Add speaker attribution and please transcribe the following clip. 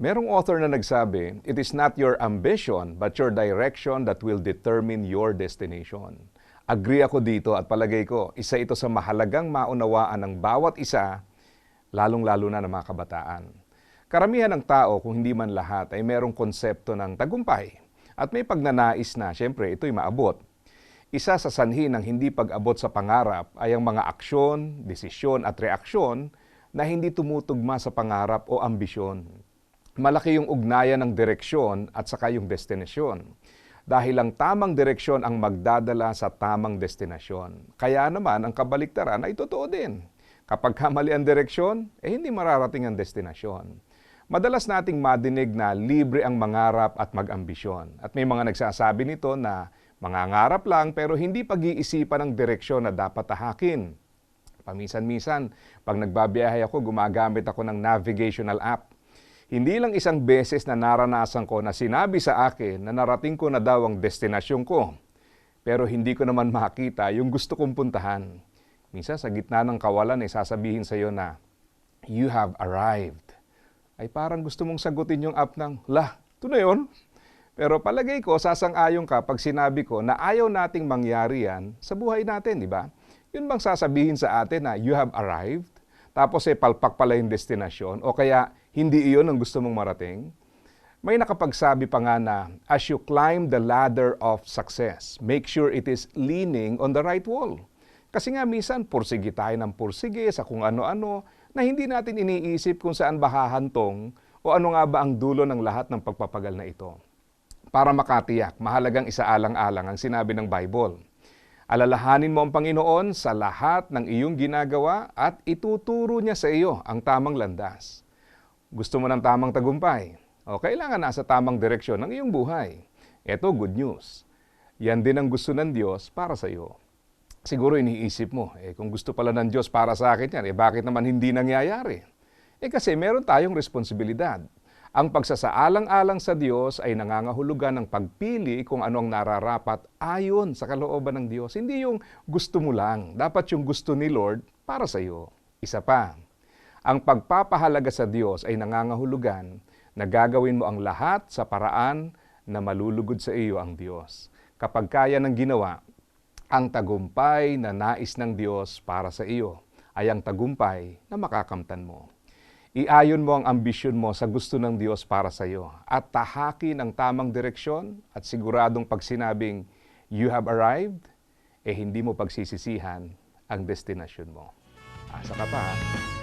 Speaker 1: Merong author na nagsabi, it is not your ambition but your direction that will determine your destination. Agree ako dito at palagay ko, isa ito sa mahalagang maunawaan ng bawat isa, lalong-lalo na ng mga kabataan. Karamihan ng tao, kung hindi man lahat, ay merong konsepto ng tagumpay. At may pagnanais na, syempre, ito'y maabot. Isa sa sanhi ng hindi pag-abot sa pangarap ay ang mga aksyon, desisyon at reaksyon na hindi tumutugma sa pangarap o ambisyon malaki yung ugnayan ng direksyon at saka yung destinasyon. Dahil ang tamang direksyon ang magdadala sa tamang destinasyon. Kaya naman ang kabaliktaran ay totoo din. Kapag kamali ang direksyon, eh hindi mararating ang destinasyon. Madalas nating madinig na libre ang mangarap at mag-ambisyon. At may mga nagsasabi nito na mangangarap lang pero hindi pag-iisipan ang direksyon na dapat tahakin. Paminsan-minsan, pag nagbabiyahe ako, gumagamit ako ng navigational app hindi lang isang beses na naranasan ko na sinabi sa akin na narating ko na daw ang destinasyon ko. Pero hindi ko naman makita yung gusto kong puntahan. Minsan sa gitna ng kawalan ay sasabihin sa iyo na, You have arrived. Ay parang gusto mong sagutin yung app ng, Lah, ito na yun. Pero palagay ko, sasang-ayon ka pag sinabi ko na ayaw nating mangyari yan sa buhay natin, di ba? Yun bang sasabihin sa atin na you have arrived? Tapos eh palpak pala yung destinasyon o kaya hindi iyon ang gusto mong marating? May nakapagsabi pa nga na, as you climb the ladder of success, make sure it is leaning on the right wall. Kasi nga minsan, pursige tayo ng pursige sa kung ano-ano na hindi natin iniisip kung saan ba hahantong o ano nga ba ang dulo ng lahat ng pagpapagal na ito. Para makatiyak, mahalagang isaalang-alang ang sinabi ng Bible. Alalahanin mo ang Panginoon sa lahat ng iyong ginagawa at ituturo niya sa iyo ang tamang landas. Gusto mo ng tamang tagumpay? O kailangan nasa tamang direksyon ng iyong buhay. Ito, good news. Yan din ang gusto ng Diyos para sa iyo. Siguro iniisip mo, eh kung gusto pala ng Diyos para sa akin yan, eh bakit naman hindi nangyayari? Eh kasi meron tayong responsibilidad. Ang pagsasaalang-alang sa Diyos ay nangangahulugan ng pagpili kung ano ang nararapat ayon sa kalooban ng Diyos. Hindi yung gusto mo lang. Dapat yung gusto ni Lord para sa iyo. Isa pa, ang pagpapahalaga sa Diyos ay nangangahulugan na gagawin mo ang lahat sa paraan na malulugod sa iyo ang Diyos. Kapag kaya ng ginawa, ang tagumpay na nais ng Diyos para sa iyo ay ang tagumpay na makakamtan mo. Iayon mo ang ambisyon mo sa gusto ng Diyos para sa iyo at tahakin ang tamang direksyon at siguradong pag sinabing, you have arrived, eh hindi mo pagsisisihan ang destinasyon mo. Asa ka pa ha?